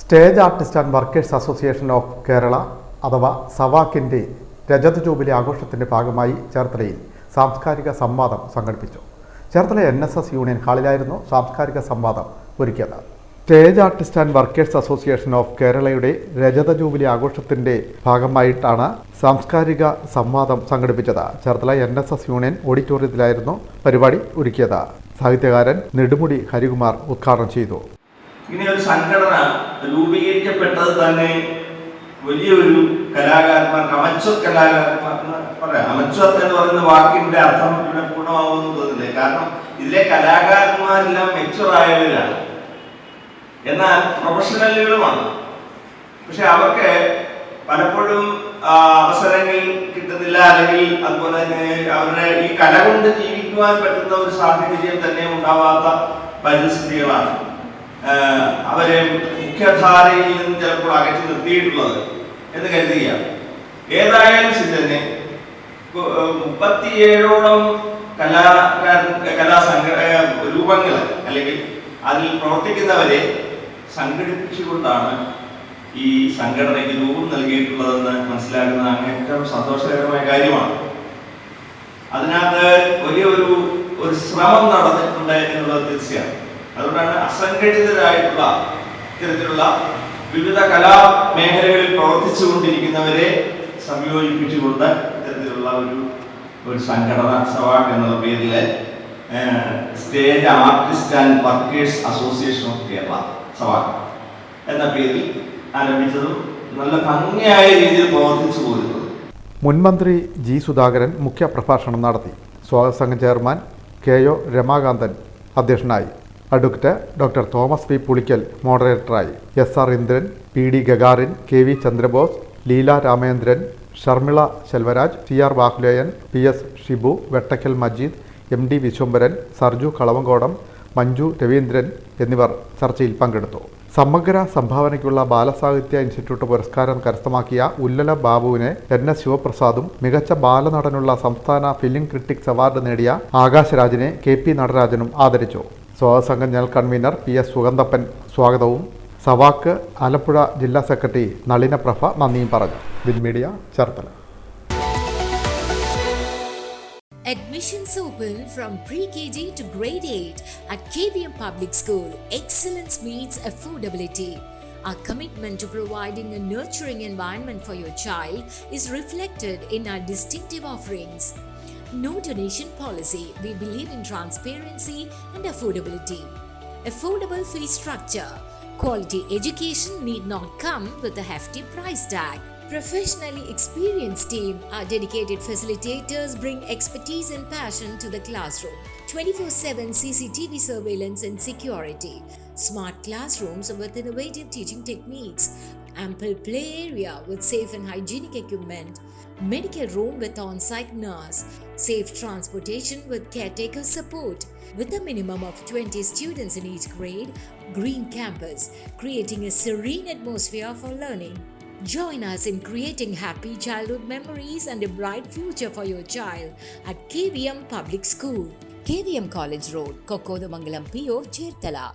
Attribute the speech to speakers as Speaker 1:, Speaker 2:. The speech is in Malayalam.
Speaker 1: Stage artist and workers association of Kerala അഥവാ സവാക്കിന്റെ രജത ജൂബിലി ആഘോഷത്തിന്റെ ഭാഗമായി ചേർത്തലയിൽ സാംസ്കാരിക സംവാദം സംഘടിപ്പിച്ചു. Cherthala N S S union ഹാളിലായിരുന്നു സാംസ്കാരിക സംവാദം ഒരുക്കിയത്. Stage artist and workers association of കേരളയുടെ രജത ജൂബിലി ആഘോഷത്തിന്റെ ഭാഗമായിട്ടാണ് സാംസ്കാരിക സംവാദം സംഘടിപ്പിച്ചത്. Cherthala N S S union ഓഡിറ്റോറിയത്തിലായിരുന്നു പരിപാടി ഒരുക്കിയത്. സാഹിത്യകാരൻ നെടുമുടി ഹരികുമാർ ഉദ്ഘാടനം ചെയ്തു.
Speaker 2: ഇങ്ങനെ ഒരു സംഘടന രൂപീകരിക്കപ്പെട്ടത് തന്നെ വലിയൊരു കലാകാരന്മാർ അമച്ചർ കലാകാരന്മാർ പറയാം. അമച്ചർ എന്ന് പറയുന്ന വാക്കിന്റെ അർത്ഥം ഇവിടെ പൂർണമാവുമെന്ന് തോന്നുന്നില്ല. കാരണം ഇതിലെ കലാകാരന്മാരെല്ലാം മെച്ചുറായവരാണ് എന്നാൽ പ്രൊഫഷണലുകളുമാണ് പക്ഷെ അവർക്ക് പലപ്പോഴും അവസരങ്ങൾ കിട്ടുന്നില്ല. അല്ലെങ്കിൽ അതുപോലെ തന്നെ അവരുടെ ഈ കല കൊണ്ട് ജീവിക്കുവാൻ പറ്റുന്ന ഒരു സാഹചര്യം തന്നെ ഉണ്ടാവാത്ത പരിസ്ഥിതികളാണ് അവരെ മുഖ്യധാരയിൽ നിന്ന് ചിലപ്പോൾ അകറ്റി നിർത്തിയിട്ടുള്ളത് എന്ന് കരുതുക ഏതായാലും ഏർ മുപ്പത്തിയേഴോളം കലാ കലാസംഘ രൂപങ്ങൾ അല്ലെങ്കിൽ അതിൽ പ്രവർത്തിക്കുന്നവരെ സംഘടിപ്പിച്ചുകൊണ്ടാണ് ഈ സംഘടനയ്ക്ക് രൂപം നൽകിയിട്ടുള്ളതെന്ന് മനസ്സിലാക്കുന്നത് ഏറ്റവും സന്തോഷകരമായ കാര്യമാണ്. അതിനകത്ത് വലിയൊരു ഒരു ശ്രമം നടന്നിട്ടുണ്ട് എന്നുള്ളത് തീർച്ചയാണ്. അതുകൊണ്ടാണ് അസംഘടിതരായിട്ടുള്ള ഇത്തരത്തിലുള്ള വിവിധ കലാ മേഖലകളിൽ പ്രവർത്തിച്ചുകൊണ്ടിരിക്കുന്നവരെ സംയോജിപ്പിച്ചുകൊണ്ട് ഇത്തരത്തിലുള്ള ഒരു ഒരു സംഘടന സവാക് എന്നുള്ള പേരിൽ stage artist and workers association of Kerala Savak എന്ന പേരിൽ ആരംഭിച്ചതും നല്ല ഭംഗിയായ രീതിയിൽ പ്രവർത്തിച്ചു പോരുന്നത്.
Speaker 1: മുൻമന്ത്രി ജി സുധാകരൻ മുഖ്യപ്രഭാഷണം നടത്തി. സ്വാഗത സംഘം ചെയർമാൻ കെ ഒ രമാകാന്തൻ അധ്യക്ഷനായി. Advocate doctor Thomas P. Pulickal മോഡറേറ്ററായി. S. R. Indran P. D. Gagarin K. V. Chandrabose Leela Ramendran Sharmila Selvaraj T. R. Bahuleyan P. S. Shibu Vettakkal Majeed M. D. Viswambharan Sarju Kalavankodam Manju Raveendran എന്നിവർ ചർച്ചയിൽ പങ്കെടുത്തു. സമഗ്ര സംഭാവനയ്ക്കുള്ള ബാലസാഹിത്യ ഇൻസ്റ്റിറ്റ്യൂട്ട് പുരസ്കാരം കരസ്ഥമാക്കിയ ഉല്ലല ബാബുവിനെ എൻ. എസ്. ശിവപ്രസാദും മികച്ച ബാലനടനുള്ള സംസ്ഥാന ഫിലിം ക്രിട്ടിക്സ് അവാർഡ് നേടിയ ആകാശരാജിനെ കെ. പി. നടരാജനും ആദരിച്ചു. സ്വാഗതസംഘം general convener P S Sugandhappan സ്വാഗതവും സവാക്ക് ആലപ്പുഴ ജില്ലാ സെക്രട്ടറി നളിനപ്രഭ നന്ദിയും പറഞ്ഞു win media Cherthala
Speaker 3: Admissions open from pre-KG to grade 8 at KVM Public School. Excellence meets affordability. Our commitment to providing a nurturing environment for your child is reflected in our distinctive offerings. No donation policy. We believe in transparency and affordability. Affordable fee structure. Quality education need not come with a hefty price tag. Professionally experienced team, our dedicated facilitators bring expertise and passion to the classroom. 24/7 CCTV surveillance and security. Smart classrooms with innovative teaching techniques. Ample play area with safe and hygienic equipment. Medical room with on-site nurse. Safe transportation with caretaker support. With a minimum of 20 students in each grade, Green Campus, creating a serene atmosphere for learning. Join us in creating happy childhood memories and a bright future for your child at KVM Public School. KVM College Road, Kokodamangalam PO, Chertala.